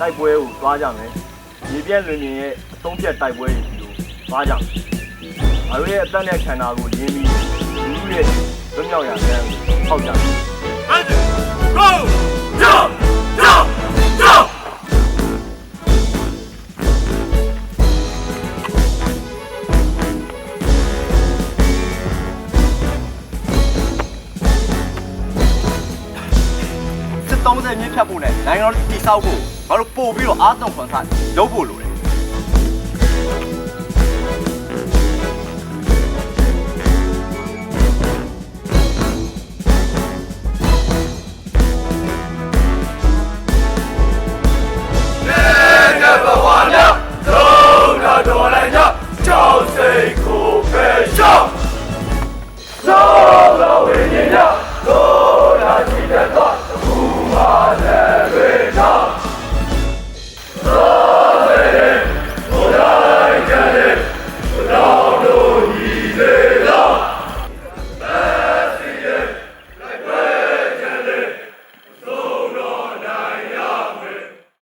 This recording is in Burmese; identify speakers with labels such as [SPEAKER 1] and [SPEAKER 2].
[SPEAKER 1] တိုက်ပွဲကိုသွားကြမယ်မြေပြက်လွင်မြင်ရဲ့အဆုံးဖြတ်တိုက်ပွဲတွေဒီလိုသွားကြမယ်ငါတို့ရဲ့အသက်နဲ့ခန္ဓာကိုရင်းပြီးလူလူရဲ့လွတ်မြောက်ရာလမ်းကိုထောက်ကြမယ်
[SPEAKER 2] 30မြင့်ဖြတ်ဖို့နဲ့နိုင်ငံတော်တည်ဆောက်ဖို့ငါတို့ပို့ပြီးတော့အားသွန်ခွန်ဆိုင်လုပ်ဖို့လိုတယ်
[SPEAKER 3] 到